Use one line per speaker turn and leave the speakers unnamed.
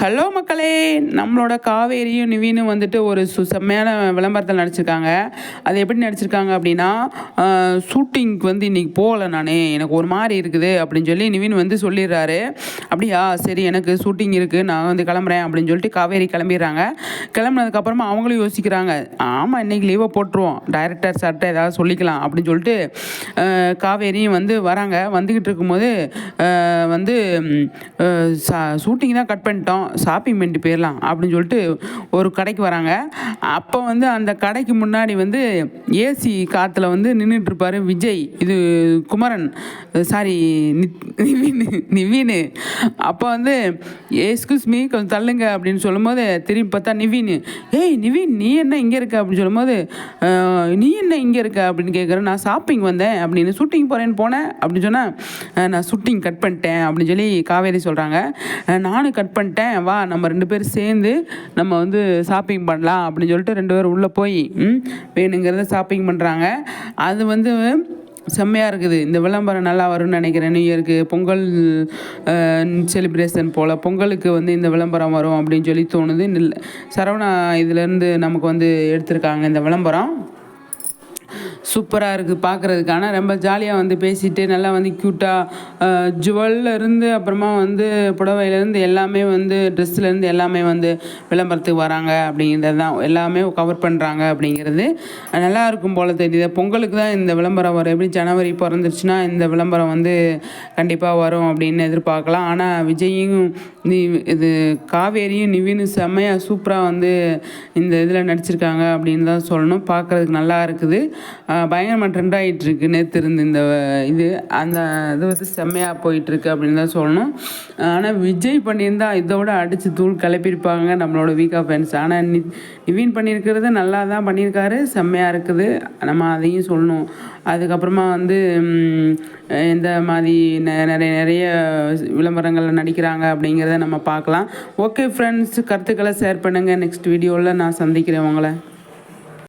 Hello மக்களே. நம்மளோட காவேரியும் நிவீனும் வந்துட்டு ஒரு சு செம்மையான விளம்பரத்தில் நடிச்சிருக்காங்க. அது எப்படி நடிச்சிருக்காங்க அப்படின்னா ஷூட்டிங்க்கு வந்து இன்றைக்கி போகல நான். எனக்கு ஒரு மாதிரி இருக்குது அப்படின்னு சொல்லி நிவீன் வந்து சொல்லிடுறாரு. அப்படியா சரி எனக்கு ஷூட்டிங் இருக்குது நான் வந்து கிளம்புறேன் அப்படின்னு சொல்லிட்டு காவேரி கிளம்பிடுறாங்க. கிளம்புனதுக்கப்புறமா அவங்களும் யோசிக்கிறாங்க. ஆமாம் இன்றைக்கி லீவை போட்டுருவோம். டைரக்டர் சார்கிட்ட ஏதாவது சொல்லிக்கலாம் அப்படின்னு சொல்லிட்டு காவேரியும் வந்து வராங்க. வந்துக்கிட்டு இருக்கும்போது வந்து ஷூட்டிங் தான் கட் பண்ணிட்டோம். ஷாப்பிங் பண்ணிட்டு போயிடலாம் அப்படின்னு சொல்லிட்டு ஒரு கடைக்கு வராங்க. அப்போ வந்து அந்த கடைக்கு முன்னாடி வந்து ஏசி காற்றுல வந்து நின்றுட்டுருப்பாரு விஜய். இது குமரன். சாரி நிவீன் நிவின். அப்போ வந்து எஸ்கூஸ் மீ கொஞ்சம் தள்ளுங்க அப்படின்னு சொல்லும்போது திரும்பி பார்த்தா நிவின். ஏய் நிவின் நீ என்ன இங்கே இருக்க? அப்படின்னு சொல்லும்போது நீ என்ன இங்கே இருக்க? அப்படின்னு கேட்குறேன் நான் ஷாப்பிங் வந்தேன். அப்படின்னு ஷூட்டிங் போகிறேன்னு போனேன். அப்படின்னு சொன்னால் நான் ஷூட்டிங் கட் பண்ணிட்டேன். அப்படின்னு சொல்லி காவேரி சொல்கிறாங்க நானும் கட் பண்ணிட்டேன். வா நம்ம ரெண்டு பேரும் சேர்ந்து நம்ம வந்து ஷாப்பிங் பண்ணலாம் அப்படின்னு சொல்லிட்டு ரெண்டு பேரும் உள்ளே போய் வேணுங்கிறத ஷாப்பிங் பண்ணுறாங்க அது வந்து செம்மையாக இருக்குது. இந்த விளம்பரம் நல்லா வரும்னு நினைக்கிறேன். நியூ இயருக்கு பொங்கல் செலிப்ரேஷன் போல் பொங்கலுக்கு வந்து இந்த விளம்பரம் வரும் அப்படின்னு சொல்லி தோணுது. சரவணா இதுலேருந்து நமக்கு வந்து எடுத்திருக்காங்க இந்த விளம்பரம். சூப்பராக இருக்குது பார்க்குறதுக்கான ரொம்ப ஜாலியாக வந்து பேசிட்டு நல்லா வந்து க்யூட்டாக ஜுவல்லருந்து அப்புறமா வந்து புடவையிலேருந்து எல்லாமே வந்து ட்ரெஸ்லேருந்து எல்லாமே வந்து விளம்பரத்துக்கு வராங்க அப்படிங்கிறது தான். எல்லாமே கவர் பண்ணுறாங்க அப்படிங்கிறது. நல்லா இருக்கும் போல் தெரியுது. பொங்கலுக்கு தான் இந்த விளம்பரம் வரும். எப்படி ஜனவரி பிறந்துருச்சுன்னா இந்த விளம்பரம் வந்து கண்டிப்பாக வரும் அப்படின்னு எதிர்பார்க்கலாம். ஆனால் விஜயும் இது காவேரியும் நிவினும் செம்மையாக சூப்பராக வந்து இந்த இதில் நடிச்சிருக்காங்க அப்படின்னு தான் சொல்லணும். பார்க்குறதுக்கு நல்லா இருக்குது. பயங்கரமாக ட்ரெண்ட் ஆகிட்டு இருக்கு நேற்று இருந்து இந்த இது அந்த இது வந்து செம்மையாக போயிட்டுருக்கு அப்படின்னு தான் சொல்லணும். ஆனால் விஜய் பண்ணியிருந்தா இதோட அடித்து தூள் கிளப்பியிருப்பாங்க நம்மளோட வீக்கா ஃபேன்ஸ் ஆனால் நி நிவின் பண்ணியிருக்கிறது நல்லா தான் பண்ணியிருக்காரு. செம்மையாக இருக்குது. நம்ம அதையும் சொல்லணும். அதுக்கப்புறமா வந்து இந்த எந்த மாதிரி நெ- நிறைய நிறைய விளம்பரங்களில் நடிக்கிறாங்க அப்படிங்கிறத நம்ம பார்க்கலாம். ஓகே ஃப்ரெண்ட்ஸ் கருத்துக்களை ஷேர் பண்ணுங்கள் நெக்ஸ்ட் வீடியோவில் நான் சந்திக்கிறேன் உங்களை.